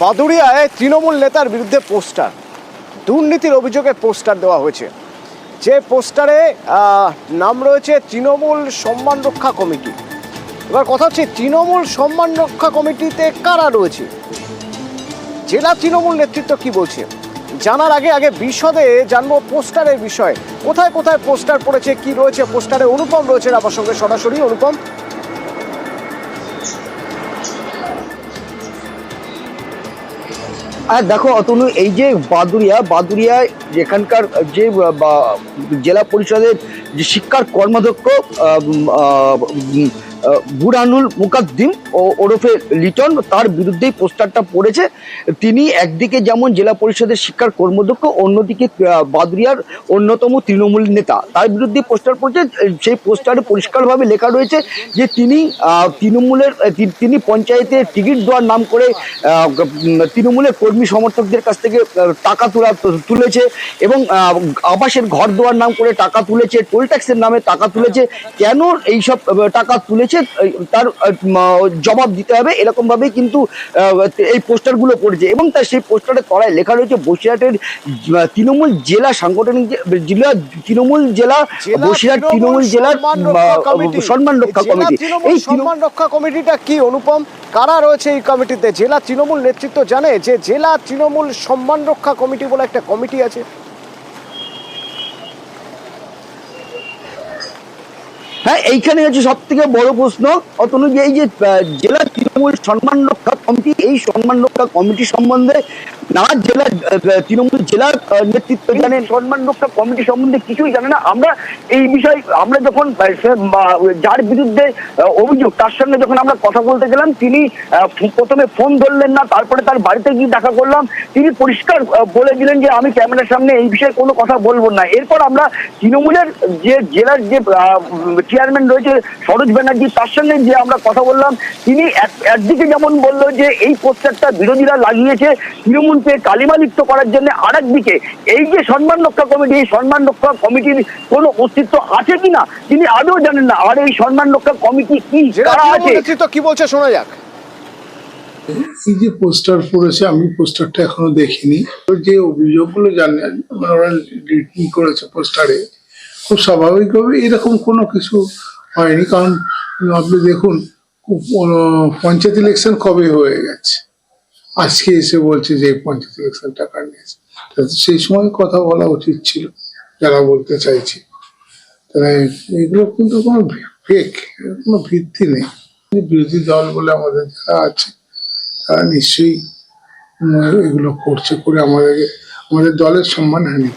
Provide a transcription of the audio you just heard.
বাদুড়িয়ায় তৃণমূল নেতার বিরুদ্ধে পোস্টার। দুর্নীতির অভিযোগে পোস্টার দেওয়া হয়েছে। যে পোস্টারে নাম রয়েছে তৃণমূল সম্মান রক্ষা কমিটি। এবার কথা হচ্ছে, তৃণমূল সম্মান রক্ষা কমিটিতে কারা রয়েছে? জেলা তৃণমূল নেতৃত্ব কি বলছে? জানার আগে আগে বিশদে জানব পোস্টারের বিষয়ে। কোথায় কোথায় পোস্টার পড়েছে, কি রয়েছে? পোস্টারে অনুপম রয়েছে আমার সঙ্গে সরাসরি। অনুপম? আর দেখো অতনু এই যে বাদুরিয়া বাদুরিয়া যেখানকার যে জেলা পরিষদের যে শিক্ষার কর্মাধ্যক্ষ বুরানুল মুকাদ্দিম ও ওরফে লিটন তার বিরুদ্ধেই পোস্টারটা পড়েছে। তিনি একদিকে যেমন জেলা পরিষদের শিক্ষার কর্মাধ্যক্ষ, অন্যদিকে বাদুরিয়ার অন্যতম তৃণমূল নেতা। তার বিরুদ্ধে পোস্টার পড়ছে। সেই পোস্টারে পরিষ্কারভাবে লেখা রয়েছে যে তিনি তৃণমূলের তিনি পঞ্চায়েতে টিকিট দেওয়ার নাম করে তৃণমূলের কর্মী সমর্থকদের কাছ থেকে টাকা তোলা, তুলেছে এবং আবাসের ঘর দেওয়ার নাম করে টাকা তুলেছে, টোল ট্যাক্সের নামে টাকা তুলেছে। কেন এইসব টাকা তুলেছে? এই, তার জবাব দিতে হবে এরকম ভাবেই কিন্তু এই পোস্টারগুলো পড়েছে। এবং তার সেই পোস্টারের তলায় লেখা রয়েছে বসিরহাটের তৃণমূল জেলা সাংগঠনিক জেলা তৃণমূল জেলা বসিরহাট তৃণমূল জেলার সম্মান রক্ষা কমিটি। এই সম্মান রক্ষা কমিটিটা কি অনুপম? কারা রয়েছে এই কমিটিতে? জেলা তৃণমূল নেতৃত্ব জানে যে জেলা তৃণমূল সম্মান রক্ষা কমিটি বলে একটা কমিটি আছে। এইখানে হচ্ছে সব থেকে বড় প্রশ্ন যে এই যে জেলা তৃণমূল সম্মান রক্ষা কমিটি, এই সম্মান রক্ষা কমিটি সম্বন্ধে না জেলা তৃণমূল জেলার নেতৃত্ব জানে। সম্মান রক্ষা কমিটি সম্বন্ধে কিছুই জানে না। আমরা এই বিষয়, আমরা যখন যার বিরুদ্ধে অভিযোগ, তার সঙ্গে যখন আমরা কথা বলতে গেলাম, তিনি প্রথমে ফোন ধরলেন না, তারপরে তার বাড়িতে গিয়ে দেখা করলাম। তিনি পরিষ্কার বলে দিলেন যে, আমি ক্যামেরার সামনে এই বিষয়ে কোনো কথা বলব না। এরপর আমরা তৃণমূলের যে জেলার যে চেয়ারম্যান রয়েছে সরোজ ব্যানার্জি, তার সঙ্গে যে আমরা কথা বললাম, তিনি একদিকে যেমন বলল যে এই পোস্টারটা বিরোধীরা লাগিয়েছে তৃণমূলকে কালিমালিপ্ত করার জন্য আর একদিকে এই যে সম্মান রক্ষা কমিটি এই সম্মান রক্ষা কমিটির কোনো অস্তিত্ব আছে কিনা তিনি আদৌ জানেন না। আর এই সম্মান রক্ষা কমিটি কি নেতৃত্ব কি বলছে শোনা যাক। এই যে পোস্টার পড়েছে আমি পোস্টারটা এখনও দেখিনি। যে অভিযোগগুলো জানেন মানে ওরা রিটিং করেছে পোস্টারে খুব স্বাভাবিকভাবে এরকম কোনো কিছু হয়নি। কারণ আপনি দেখুন পঞ্চায়েত ইলেকশন কবে হয়ে গেছে? আজকে এসে বলছে যে পঞ্চায়েত ইলেকশন টাকা নিয়েছে সেই সময় কথা বলা উচিত ছিল, যারা বলতে চাইছে। তাহলে এগুলো কিন্তু কোনো ফেক কোনো ভিত্তি নেই। বিরোধী দল বলে আমাদের যারা আছে, তারা নিশ্চয়ই এগুলো করছে করে আমাদেরকে, আমাদের দলের সম্মান হানি